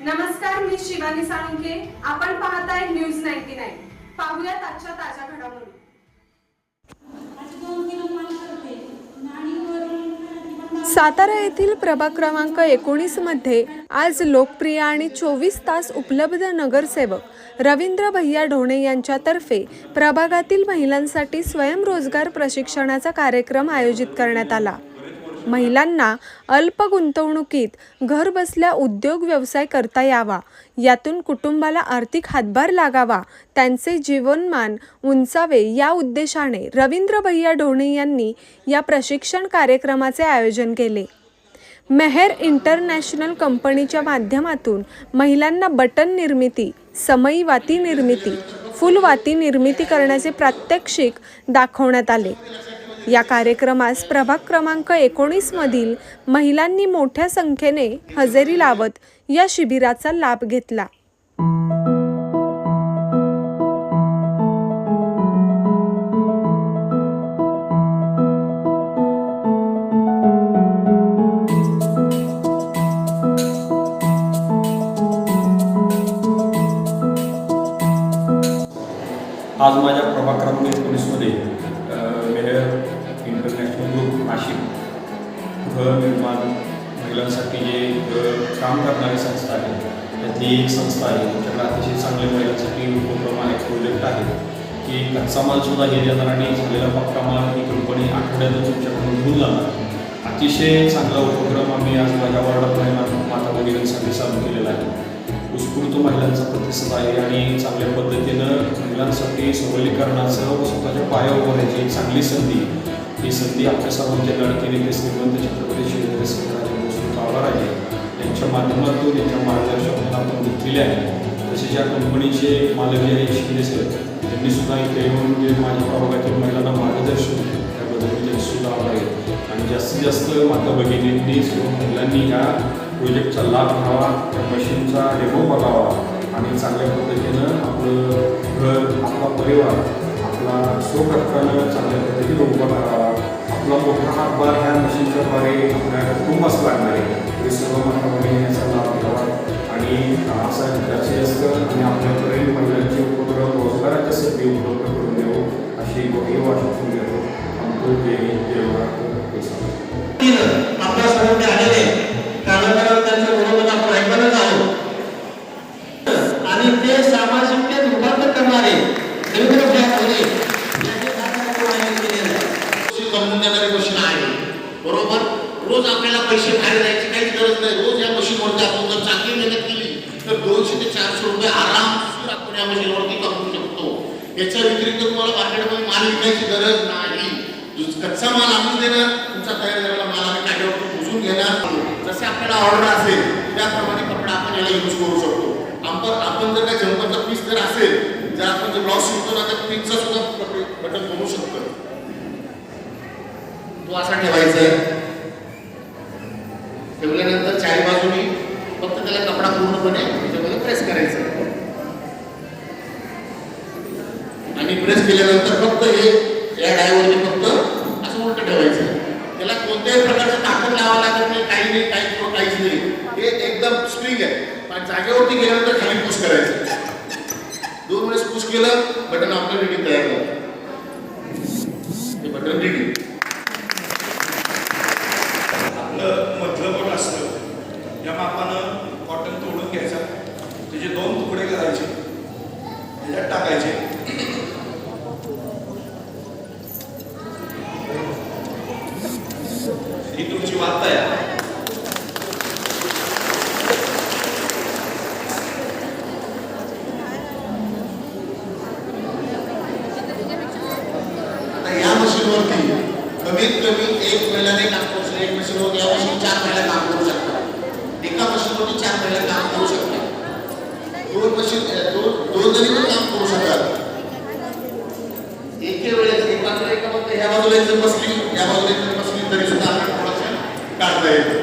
नमस्कार मी शिवानी साळुंके आपण पाहताय न्यूज नाईन्टी नाईन. पाहूयात आजच्या ताज्या घडामोडी. सातारा येथील प्रभाग क्रमांक एकोणीसमध्ये आज लोकप्रिय आणि चोवीस तास उपलब्ध नगरसेवक रवींद्र भैया ढोणे यांच्यातर्फे प्रभागातील महिलांसाठी स्वयंरोजगार प्रशिक्षणाचा कार्यक्रम आयोजित करण्यात आला. महिलांना अल्प गुंतवणुकीत घरबसल्या उद्योग व्यवसाय करता यावा. यातून कुटुंबाला आर्थिक हातभार लागावा. त्यांचे जीवनमान उंचावे या उद्देशाने रवींद्र भैया ढोणे यांनी या प्रशिक्षण कार्यक्रमाचे आयोजन केले. मेहर इंटरनॅशनल कंपनीच्या माध्यमातून महिलांना बटन निर्मिती समई वाती निर्मिती फुलवाती निर्मिती करण्याचे प्रात्यक्षिक दाखवण्यात आले. या कार्यक्रमास प्रभाग क्रमांक एकोणीस मधील महिलांनी मोठ्या संख्येने हजेरी लावत या शिबिराचा लाभ घेतला. आज माझ्या प्रभाग क्रमांक एकोणीसमध्ये मेहर इंटरनॅशनल ग्रुप नाशिक गृहनिर्माण महिलांसाठी जे काम करणारी संस्था आहे त्यातली एक संस्था आहे त्याच्याकडे अतिशय चांगले महिलांसाठी उपक्रम आहे प्रोजेक्ट आहे की कच्चा मालसुद्धा हे देणार आणि झालेला पक्का माल ही कंपनी आठवड्यातच तुमच्याकडून घेऊन जाणार. अतिशय चांगला उपक्रम आम्ही आज माझ्या वॉर्डात महिला माता भगिनींसाठी चालू केलेला आहे. उत्स्फूर्त महिलांचा प्रतिसाद आहे आणि चांगल्या पद्धतीनं महिलांसाठी सबलीकरणाचं व स्वतःच्या पायावर उभारायची चांगली संधी ही संधी आपल्या सर्वांच्या लाडके नेते श्रीमंत छत्रपती शिवराज सिंहराजे भोसले बाबाराजे यांच्या माध्यमातून यांच्या मार्गदर्शनातून आपण घेतलेले आहे तसेच या कंपनीचे मालक जे आहे शिंदे सर त्यांनी सुद्धा इथे येऊन जे माझ्या प्रभागातील महिलांना मार्गदर्शन त्याबद्दल मी त्यांचे सुद्धा आभार आहे आणि जास्तीत जास्त माता भगिनींनी सर्व महिलांनी ह्या प्रोजेक्टचा लाभ घ्यावा त्या मशीनचा डेमो बघावा आणि चांगल्या पद्धतीनं आपलं घर आपला परिवार आपला स्वखर्चानं चांगल्या पद्धतीने आपण ह्या मशीनच्याद्वारे आपल्या कुटुंबास लागणारे हे सर्व माता भगिनी याचा लाभ घ्यावा आणि असा जास्तीत असतं आणि आपल्यापर्यंत महिलांचे उपक्रम रोजगाराच्या संधी उपलब्ध करून देऊ अशी गोष्टी वाटून घेतो. आमतो जय हिंद जय महाराष्ट्र हे सांगतो आपल्यासमोर ते आलेले कालांतराने त्यांच्या बरोबर आपण ऐकतच आहोत आणि ते सामाजिकतेत रूपांतर करणारे देवेंद्र फडणवीस यांचे काम आपण आयोजित केलेलं आहे. गोष्टी समजून देणारी मशीन आहे बरोबर रोज आपल्याला पैसे बाहेर जायची काही गरज नाही. रोज या मशीनवरती आपण जर चांगली मेहनत केली तर दोनशे ते चारशे रुपये आरामशीर आपण या मशीनवरती कमवू शकतो. याच्या व्यतिरिक्त तुम्हाला मार्केटमध्ये माल विकण्याची गरज नाही. कच्चा माल आणून देणार तुमचा तयार झालेला माल आम्ही टाक्यावरती पुसून घेणार जसे आपल्याला ऑर्डर असेल त्याप्रमाणे कपडा आपण याला यूज करू शकतो. आपण आपण जर काही जम्परचा पीस जर असेल जर आपण जे ब्लाऊज शिवतो ना त्या पीसचा सुद्धा बटन बनवू शकतो. तो असा ठेवायचा आहे ठेवल्यानंतर चारी बाजूनी फक्त त्याला कपडा पूर्णपणे त्याच्यामध्ये प्रेस करायचं. आणि प्रेस केल्यानंतर फक्त हे या डायवरती फक्त असं उलट ठेवायचं. त्याला कोणत्याही प्रकारचं ताकद लावा लागत नाही काही नाही काही किंवा काहीच नाही. हे एकदम स्ट्रिंग आहे. पण जागेवरती गेल्यानंतर खाली पुश करायचं. दोन वेळेस पुश केलं बटन आपलं रेडी तयार झालं. हे बटन रेडी त्याचे दोन तुकडे करायचे त्याच्यात टाकायचे. ही तुमची वार्ता आहे या मशीनवरती कमीत कमी एक महिन्याने काम करू शकतो एक मशीनवरती या मशीन चार महिन्यात काम करू शकतात एका मशीनवरती चार महिला काम करू शकतात दोन मशीन अ, दोन दोन जणी पण काम करू शकतात एके वेळेस एक बाजूला एका बाजूला ह्या बाजूला एक जर बसली या